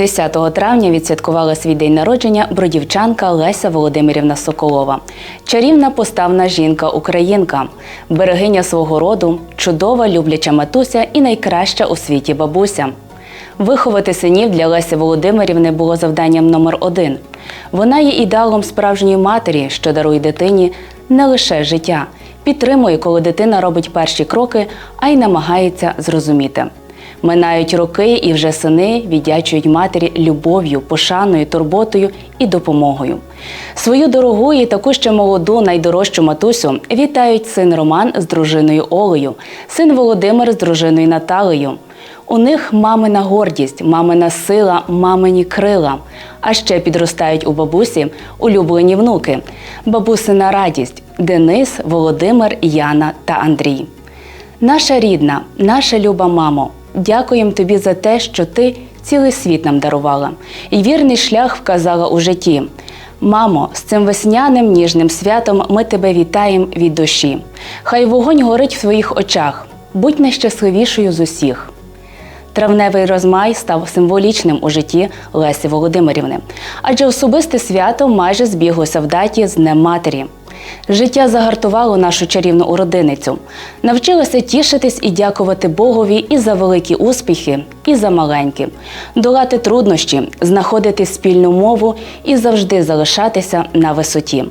10 травня відсвяткувала свій день народження бродівчанка Леся Володимирівна Соколова. Чарівна поставна жінка-українка, берегиня свого роду, чудова любляча матуся і найкраща у світі бабуся. Виховати синів для Лесі Володимирівни було завданням номер один. Вона є ідеалом справжньої матері, що дарує дитині не лише життя, підтримує, коли дитина робить перші кроки, а й намагається зрозуміти. Минають роки, і вже сини віддячують матері любов'ю, пошаною, турботою і допомогою. Свою дорогу і таку ще молоду, найдорожчу матусю вітають син Роман з дружиною Олею, син Володимир з дружиною Наталею. У них мамина гордість, мамина сила, мамині крила. А ще підростають у бабусі улюблені внуки, бабусина радість Денис, Володимир, Яна та Андрій. Наша рідна, наша люба мамо, дякуємо тобі за те, що ти цілий світ нам дарувала і вірний шлях вказала у житті. Мамо, з цим весняним ніжним святом ми тебе вітаємо від душі. Хай вогонь горить в твоїх очах, будь найщасливішою з усіх. Травневий розмай став символічним у житті Лесі Володимирівни, адже особисте свято майже збіглося в даті з Днем Матері. Життя загартувало нашу чарівну уродиницю, навчилася тішитись і дякувати Богові і за великі успіхи, і за маленькі, долати труднощі, знаходити спільну мову і завжди залишатися на висоті.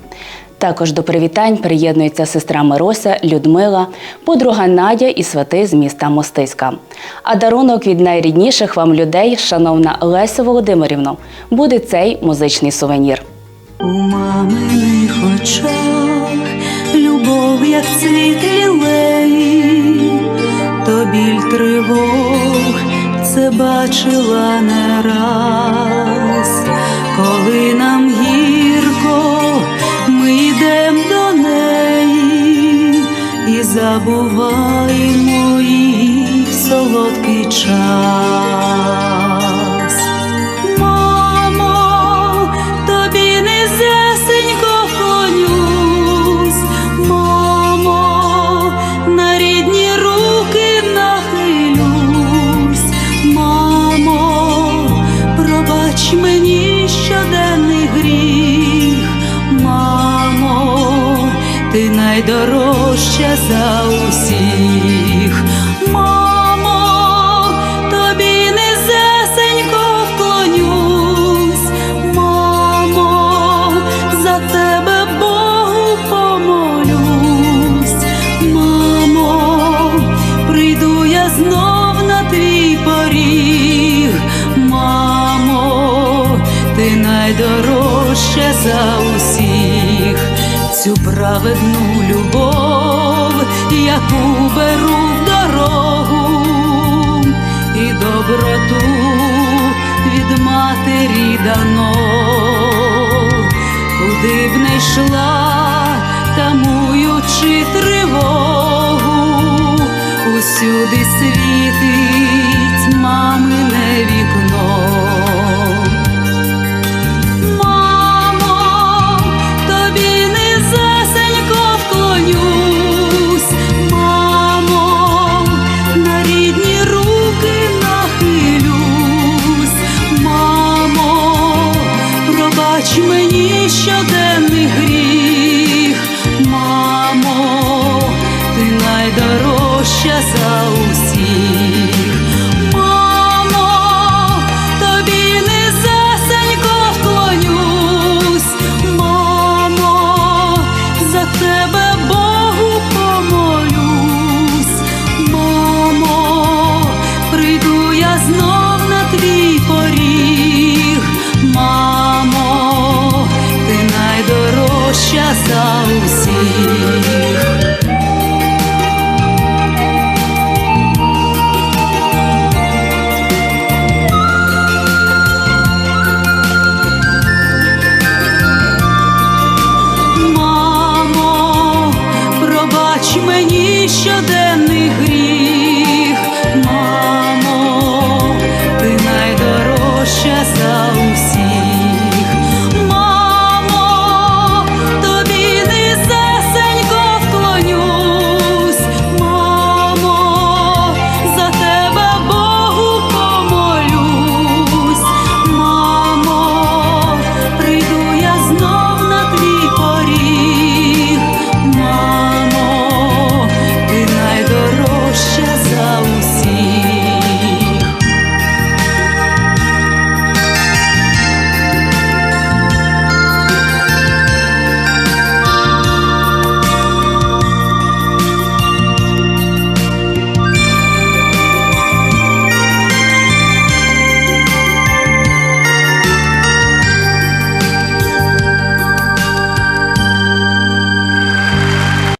Також до привітань приєднується сестра Мирося, Людмила, подруга Надя і свати з міста Мостиська. А дарунок від найрідніших вам людей, шановна Леся Володимирівно, буде цей музичний сувенір. У маминих очах. Любов, як цвіт лілей, то біль тривог. Це бачила не раз, коли нам гірко, ми йдем до неї. І забуваємо її солодкий час. Ти найдорожча за усіх. Мамо, тобі низесенько вклонюсь, мамо, за тебе Богу помолюсь, мамо, прийду я знов на твій поріг, мамо, ти найдорожча за усіх, цю праведну любов, яку беру в дорогу і доброту від матері дано, куди б не йшла, тамуючи тривогу, усюди світить найдорожча за усіх. Мамо, пробач мені щоденно